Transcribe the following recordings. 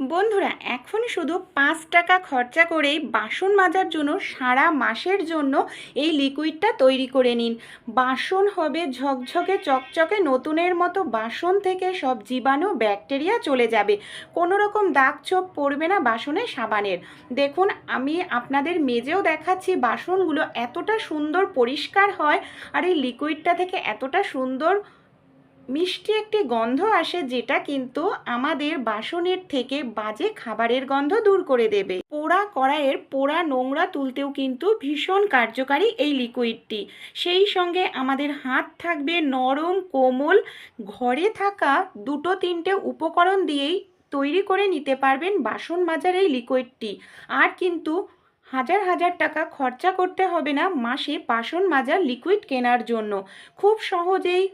বন্ধুরা এখন শুধু পাঁচ টাকা খরচা করেই বাসন মাজার জন্য সারা মাসের জন্য এই লিকুইডটা তৈরি করে নিন। বাসন হবে ঝকঝকে চকচকে নতুনের মতো বাসন থেকে সব জীবাণু, ব্যাকটেরিয়া চলে যাবে। কোনো রকম দাগ ছোপ পড়বে না বাসনে সাবানের। দেখুন, আমি আপনাদের মেজেও দেখাচ্ছি বাসনগুলো এতটা সুন্দর পরিষ্কার হয় আর এই লিকুইডটা থেকে এতটা সুন্দর মিষ্টি একটি গন্ধ আসে যেটা কিন্তু আমাদের বাসনের থেকে বাজে খাবারের গন্ধ দূর করে দেবে। পোড়া কড়াইয়ের পোড়া নোংরা তুলতেও কিন্তু ভীষণ কার্যকারী এই লিকুইডটি। সেই সঙ্গে আমাদের হাত থাকবে নরম, কোমল, ঘরে থাকা দুটো তিনটে উপকরণ দিয়েই তৈরি করে নিতে পারবেন বাসন মাজার এই লিকুইডটি। আর কিন্তু হাজার হাজার টাকা খরচা করতে হবে না মাসে বাসন মাজার লিকুইড কেনার জন্য। খুব সহজেই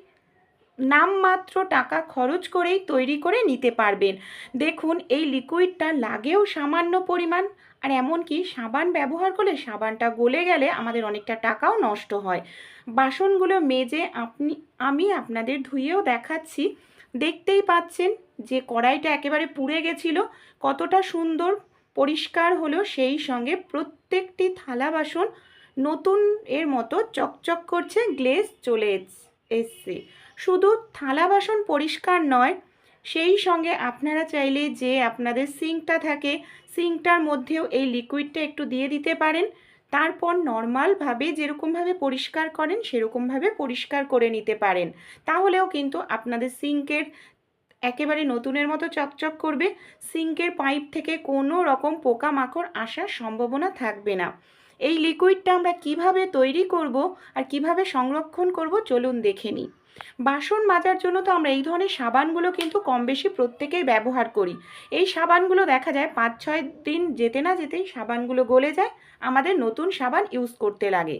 নামমাত্র টাকা খরচ করেই তৈরি করে নিতে পারবেন। দেখুন, এই লিকুইডটা লাগেও সামান্য পরিমাণ, আর এমনকি সাবান ব্যবহার করলে সাবানটা গলে গেলে আমাদের অনেকটা টাকাও নষ্ট হয়। বাসনগুলো মেজে আপনি, আমি আপনাদের ধুয়েও দেখাচ্ছি। দেখতেই পাচ্ছেন যে কড়াইটা একেবারে পুড়ে গেছিল, কতটা সুন্দর পরিষ্কার হলো সেই সঙ্গে প্রত্যেকটি থালা বাসন নতুন এর মতো চকচক করছে, গ্লেজ চলে এস- এসছে। শুধু থালা বাসন পরিষ্কার নয়, সেই সঙ্গে আপনারা চাইলে যে আপনাদের সিঙ্কটা থাকে, সিঙ্কটার মধ্যেও এই লিকুইডটা একটু দিয়ে দিতে পারেন। তারপর নর্মালভাবে যেরকমভাবে পরিষ্কার করেন, সেরকমভাবে পরিষ্কার করে নিতে পারেন। তাহলেও কিন্তু আপনাদের সিঙ্কের একেবারে নতুনের মতো চকচক করবে, সিঙ্কের পাইপ থেকে কোনো রকম পোকামাকড় আসার সম্ভাবনা থাকবে না। এই লিকুইডটা আমরা কীভাবে তৈরি করব আর কীভাবে সংরক্ষণ করব, চলুন দেখে নিই। বাসন মাজার জন্য তো আমরা এই ধরনের সাবানগুলো কিন্তু কম বেশি প্রত্যেকেই ব্যবহার করি। এই সাবানগুলো দেখা যায় পাঁচ ছয় দিন যেতে না যেতেই সাবানগুলো গলে যায়, আমাদের নতুন সাবান ইউজ করতে লাগে।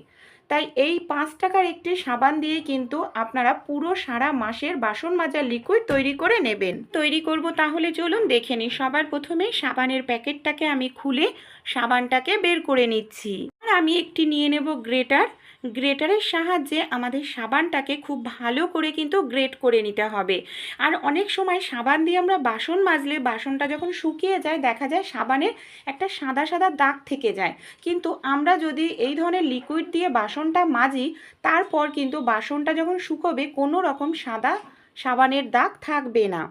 তাই এই পাঁচ টাকার একটি সাবান দিয়ে কিন্তু আপনারা পুরো সারা মাসের বাসন মাজার লিকুইড তৈরি করে নেবেন। তৈরি করব তাহলে চলুন দেখে নিই। সবার প্রথমে সাবানের প্যাকেটটাকে আমি খুলে সাবানটাকে বের করে নিচ্ছি। আর আমি একটি নিয়ে নেব গ্রেটার। গ্রেটারের সাহায্যে আমাদের সাবানটাকে খুব ভালো করে কিন্তু গ্রেট করে নিতে হবে। আর অনেক সময় সাবান দিয়ে আমরা বাসন মাজলে বাসনটা যখন শুকিয়ে যায়, দেখা যায় সাবানের একটা সাদা সাদা দাগ থেকে যায়। কিন্তু আমরা যদি এই ধরনের লিকুইড দিয়ে বাসনটা মাজি, তারপর কিন্তু বাসনটা যখন শুকোবে, কোনো রকম সাদা সাবানের দাগ থাকবে না।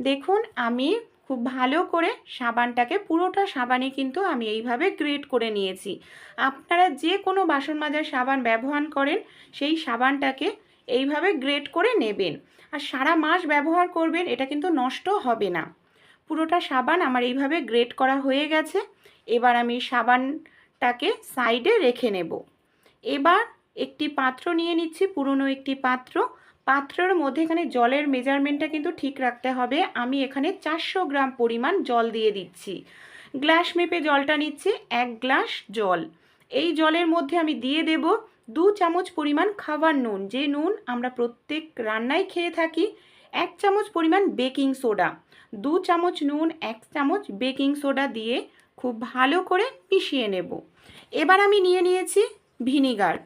দেখুন, আমি খুব ভালো করে সাবানটাকে, পুরোটা সাবানে কিন্তু আমি এইভাবে গ্রেট করে নিয়েছি। আপনারা যে কোনো বাসন মাজার সাবান ব্যবহার করেন, সেই সাবানটাকে এইভাবে গ্রেট করে নেবেন। আর সারা মাস ব্যবহার করবেন, এটা কিন্তু নষ্ট হবে না। পুরোটা সাবান আমার এইভাবে গ্রেট করা হয়ে গেছে। এবার আমি সাবানটাকে সাইডে রেখে নেব। এবার একটি পাত্র নিয়ে নিচ্ছি, পুরনো একটি পাত্র। পাত্রের মধ্যে এখানে জলের মেজারমেন্টটা কিন্তু ঠিক রাখতে হবে। আমি এখানে চারশো গ্রাম পরিমাণ জল দিয়ে দিচ্ছি। গ্লাস মেপে জলটা নিচ্ছি, এক গ্লাস জল। এই জলের মধ্যে আমি দিয়ে দেব দু চামচ পরিমাণ খাবার নুন। যে নুন আমরা প্রত্যেক রান্নায় খেয়ে থাকি, এক চামচ পরিমাণ বেকিং সোডা। দু চামচ নুন, এক চামচ বেকিং সোডা দিয়ে খুব ভালো করে মিশিয়ে নেব। এবার আমি নিয়ে নিয়েছি ভিনিগার।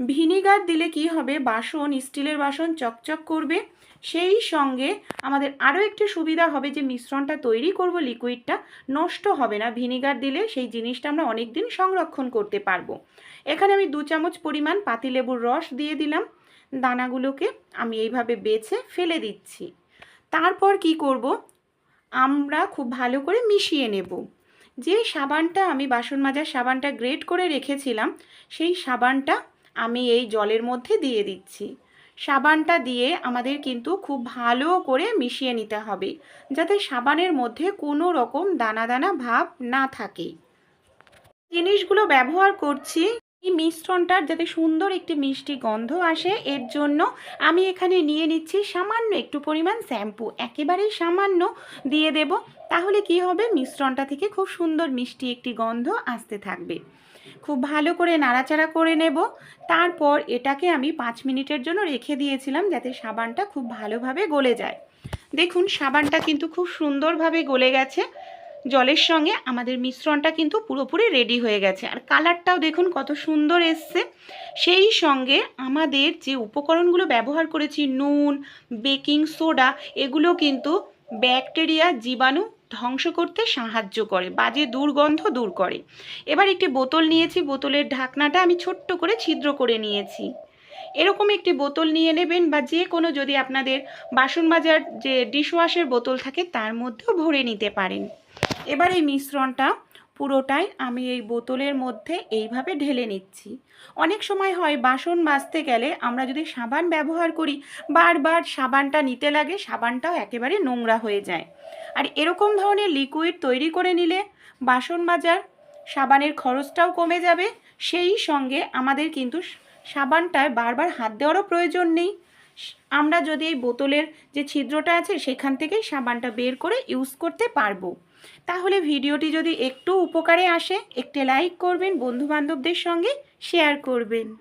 ভিনিগার দিলে কি হবে? বাসন, স্টিলের বাসন চকচক করবে। সেই সঙ্গে আমাদের আরও একটি সুবিধা হবে যে মিশ্রণটা তৈরি করব লিকুইডটা, নষ্ট হবে না। ভিনিগার দিলে সেই জিনিসটা আমরা অনেক দিন সংরক্ষণ করতে পারব। এখানে আমি দু চামচ পরিমাণ পাতিলেবুর রস দিয়ে দিলাম। দানাগুলোকে আমি এইভাবে বেছে ফেলে দিচ্ছি। তারপর কি করব? আমরা খুব ভালো করে মিশিয়ে নেব। যে সাবানটা আমি বাসন মাজার সাবানটা গ্রেট করে রেখেছিলাম, সেই সাবানটা আমি এই জলের মধ্যে দিয়ে দিচ্ছি। সাবানটা দিয়ে আমাদের কিন্তু খুব ভালো করে মিশিয়ে নিতে হবে, যাতে সাবানের মধ্যে কোনো রকম দানা দানা ভাব না থাকে। জিনিসগুলো ব্যবহার করছি, এই মিশ্রণটার যাতে সুন্দর একটি মিষ্টি গন্ধ আসে, এর জন্য আমি এখানে নিয়ে নিচ্ছি সামান্য একটু পরিমাণ শ্যাম্পু, একেবারেই সামান্য দিয়ে দেব, তাহলে কি হবে? মিশ্রণটা থেকে খুব সুন্দর মিষ্টি একটি গন্ধ আসতে থাকবে। খুব ভালো করে নাড়াচাড়া করে নেব। তারপর এটাকে আমি পাঁচ মিনিটের জন্য রেখে দিয়েছিলাম যাতে সাবানটা খুব ভালোভাবে গলে যায়। দেখুন, সাবানটা কিন্তু খুব সুন্দরভাবে গলে গেছে। জলের সঙ্গে আমাদের মিশ্রণটা কিন্তু পুরোপুরি রেডি হয়ে গেছে। আর কালারটাও দেখুন কত সুন্দর এসছে। সেই সঙ্গে আমাদের যে উপকরণগুলো ব্যবহার করেছি, নুন, বেকিং সোডা, এগুলো কিন্তু ব্যাকটেরিয়া জীবাণু ধ্বংস করতে সাহায্য করে, বাজে দুর্গন্ধ দূর করে। এবার একটি বোতল নিয়েছি, বোতলের ঢাকনাটা আমি ছোট্ট করে ছিদ্র করে নিয়েছি। এরকম একটি বোতল নিয়ে নেবেন বা যে কোনো যদি আপনাদের বাসন মাজার যে ডিশওয়াশের বোতল থাকে তার মধ্যেও ভরে নিতে পারেন। এবার এই মিশ্রণটা পুরোটাই আমি এই বোতলের মধ্যে এইভাবে ঢেলে নিচ্ছি। অনেক সময় হয় বাসন মাজতে গেলে আমরা যদি সাবান ব্যবহার করি, বারবার সাবানটা নিতে লাগে, সাবানটাও একেবারে নোংরা হয়ে যায়। আর এরকম ধরনের লিকুইড তৈরি করে নিলে বাসন মাজার সাবানের খরচটাও কমে যাবে। সেই সঙ্গে আমাদের কিন্তু সাবানটায় বারবার হাত দেওয়ারও প্রয়োজন নেই। আমরা যদি এই বোতলের যে ছিদ্রটা আছে সেখান থেকেই সাবানটা বের করে ইউজ করতে পারব। তাহলে ভিডিওটি যদি একটু উপকারে আসে, একটি লাইক করবেন, বন্ধুবান্ধবদের সঙ্গে শেয়ার করবেন।